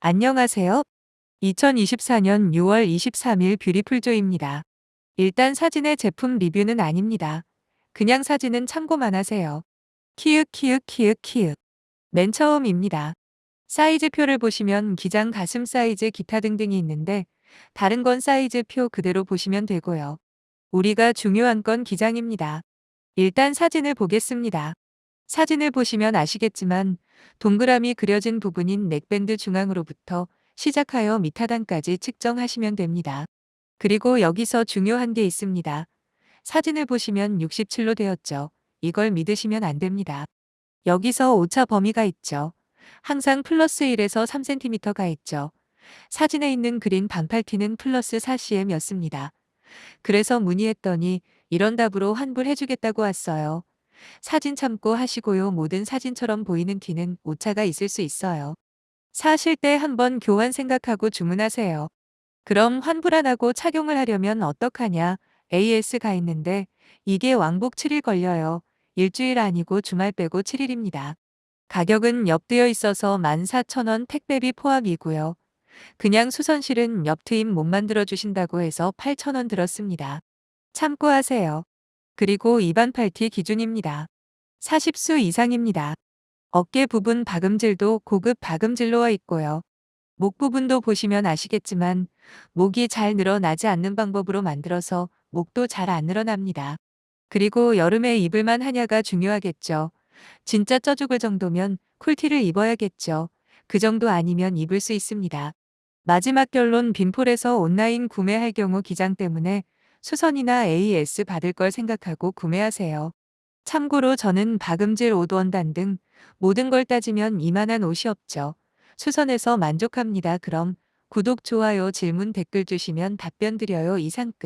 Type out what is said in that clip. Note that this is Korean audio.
안녕하세요. 2024년 6월 23일 뷰티풀조입니다. 일단 사진의 제품 리뷰는 아닙니다. 그냥 사진은 참고만 하세요. 키읔 키읔 키읔 키읔. 맨 처음입니다. 사이즈표를 보시면 기장 가슴 사이즈 기타 등등이 있는데 다른 건 사이즈표 그대로 보시면 되고요. 우리가 중요한 건 기장입니다. 일단 사진을 보겠습니다. 사진을 보시면 아시겠지만 동그라미 그려진 부분인 넥밴드 중앙으로부터 시작하여 밑하단까지 측정하시면 됩니다. 그리고 여기서 중요한 게 있습니다. 사진을 보시면 67로 되었죠. 이걸 믿으시면 안 됩니다. 여기서 오차 범위가 있죠. 항상 플러스 1에서 3cm가 있죠. 사진에 있는 그린 반팔티는 플러스 4cm였습니다. 그래서 문의했더니 이런 답으로 환불해주겠다고 왔어요. 사진 참고 하시고요. 모든 사진처럼 보이는 티는 오차가 있을 수 있어요. 사실 때 한번 교환 생각하고 주문하세요. 그럼 환불 안 하고 착용을 하려면 어떡하냐? AS가 있는데 이게 왕복 7일 걸려요. 일주일 아니고 주말 빼고 7일입니다. 가격은 엽되어 있어서 14,000원 택배비 포함이고요. 그냥 수선실은 엽 트임 못 만들어 주신다고 해서 8,000원 들었습니다. 참고하세요. 그리고 입안 팔티 기준입니다. 40수 이상입니다. 어깨 부분 박음질도 고급 박음질로 와 있고요. 목 부분도 보시면 아시겠지만 목이 잘 늘어나지 않는 방법으로 만들어서 목도 잘 안 늘어납니다. 그리고 여름에 입을만 하냐가 중요하겠죠. 진짜 쪄 죽을 정도면 쿨티를 입어야겠죠. 그 정도 아니면 입을 수 있습니다. 마지막 결론 빈폴에서 온라인 구매할 경우 기장 때문에 수선이나 AS 받을 걸 생각하고 구매하세요. 참고로 저는 박음질 옷 원단 등 모든 걸 따지면 이만한 옷이 없죠. 수선해서 만족합니다. 그럼 구독, 좋아요, 질문, 댓글 주시면 답변 드려요. 이상 끝.